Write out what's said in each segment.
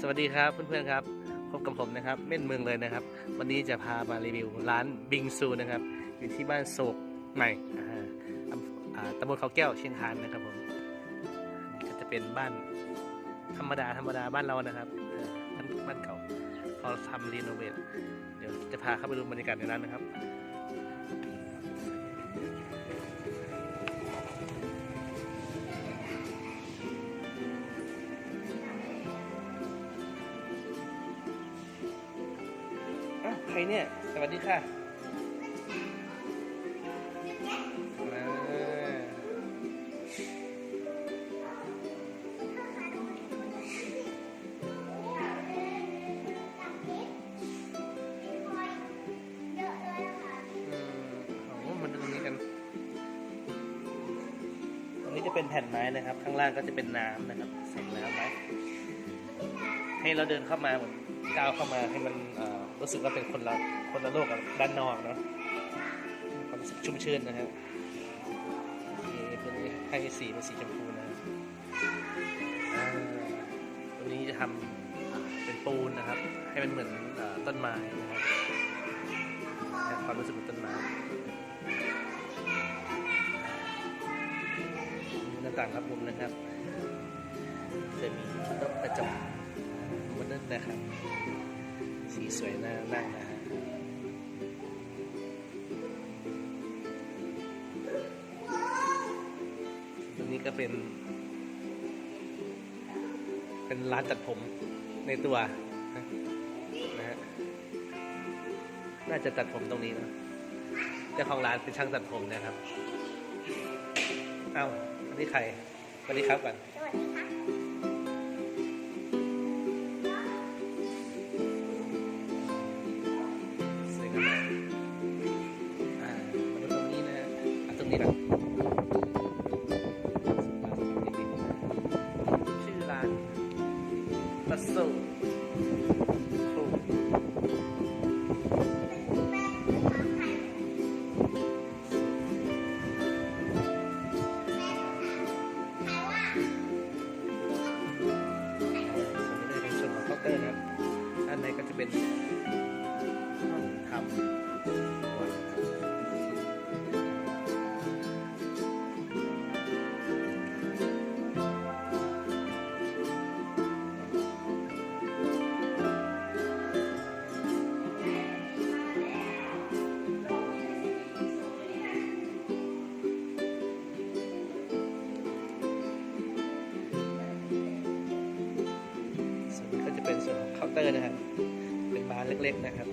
สวัสดีครับเพื่อนๆครับ พบกับผมนะครับเม่นเมืองเลยนะครับ วันนี้จะพามารีวิวร้านบิงซูนะครับ อยู่ที่บ้านโศกใหม่อ่าอำอ่าตำบลเขาแก้วเชียงคานนะครับผมก็จะเป็นบ้านธรรมดาธรรมดาบ้านเรานะครับบ้านบ้านเก่าเขาทำรีโนเวทเดี๋ยวจะพาเข้าไปดูบรรยากาศในร้านนะครับ อ้าวใครเนี่ย สวัสดีค่ะอ่าอืมโอ้มันตรงนี้กันตรงนี้จะเป็นแผ่นไม้นะครับ ข้างล่างก็จะเป็นน้ำนะครับใส่น้ำไว้ให้เราเดินเข้ามาเหมือนก้าวเข้ามาให้มันเอ่อ รู้สึกว่าเป็นคนละคนละโลกกับด้านนอกเนาะความรู้สึกชุ่มชื่นนะครับนี่ตัวนี้ให้สีเป็นสีชมพูนะอ่าตัวนี้จะทำเป็นปูนนะครับ ให้มันเหมือนอต้นไม้นะครับความรู้สึกเหมือนต้นไม้หน้าต่างครับลมนะครับจะมีโต๊ะกระจกมันนั่นนะครับ สีสวยน่านั่งนะฮะตรงนี้ก็เป็น เป็นร้านตัดผมในตัวนะฮะน่าจะตัดผมตรงนี้นะเจ้าของร้านเป็นช่างตัดผมนะครับ เอ้าอันนี้ใครสวัสดีครับก่อนสวัสดีค่ะ รงนี้ก่อนชื่อร้านปัสสุครูส่วนนี้จะเป็นส่วนของเคาน์เตอร์นะครับด้านในก็จะเป็นห้องทำ เตอร์นะครับ เป็นบาร์เล็กๆนะครับ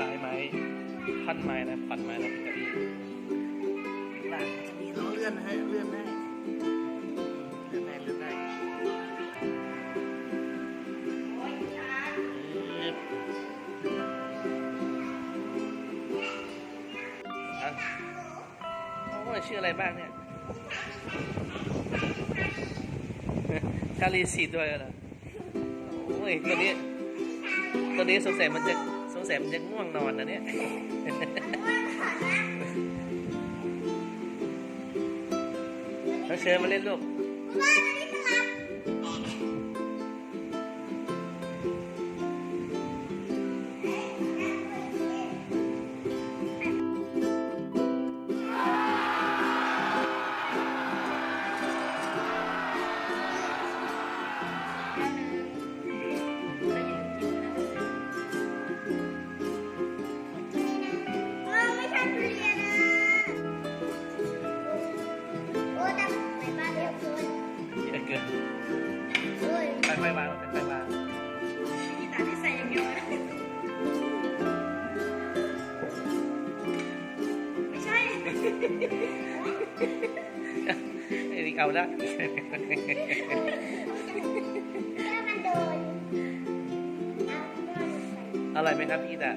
ช้ไม้พันไม้นะพันไม้แล้วเป็นเก้าอี้หลังจะมีล้อเลื่อนนะฮะเลื่อนได้เลื่อนได้เลื่อนได้อึ๊บอะโอ้ยชื่ออะไรบ้างเนี่ยชาลีสีด้วยเหรอโอ้ยตัวนี้ ตัวนี้สงสัยมันจะส งสัยมันจะง่วงนอนนะเนี่ยน้องเชิญมาเล่นลูก เอริกเอาละอะไรไหมครับพี่แต่